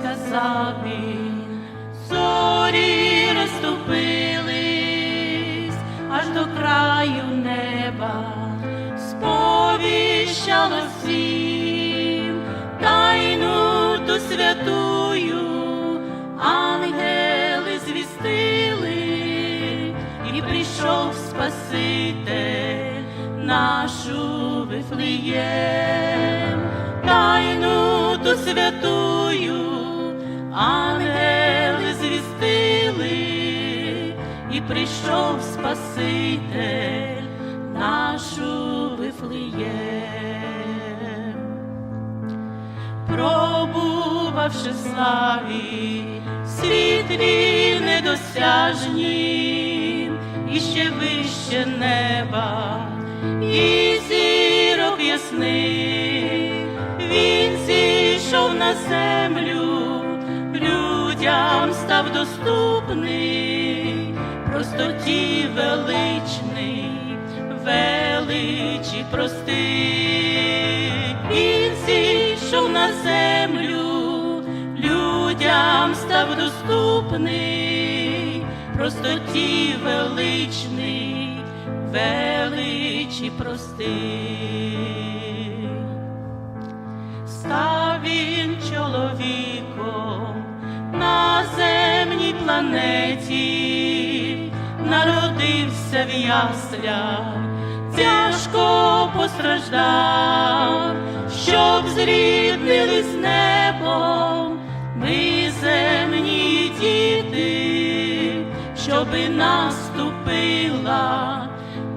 сказав він, зорі розступились аж до краю неба, сповіщало всім тайну ту святую, ангели звістили, і прийшов Спаситель нашу Вифлеєм, тайну ту святую, ангели звістили, і прийшов Спаситель нашу Вифлеєм. Пробувавши славі, світлі недосяжні, і ще вище неба, і зірок ясних, він зійшов на землю, став доступний, простоті величний, величі простий. Він зійшов на землю, людям став доступний, простоті величний, величі простий. Став він земній планеті, народився в яслях, тяжко постраждав, щоб зріднили з небом ми земні діти, щоби наступила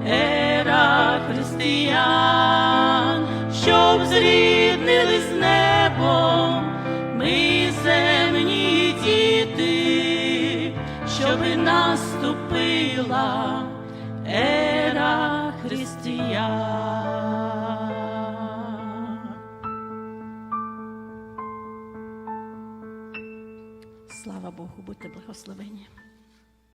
ера християн, щоб зріднили з небом ми земні наступила ера християн. Слава Богу, будьте благословені.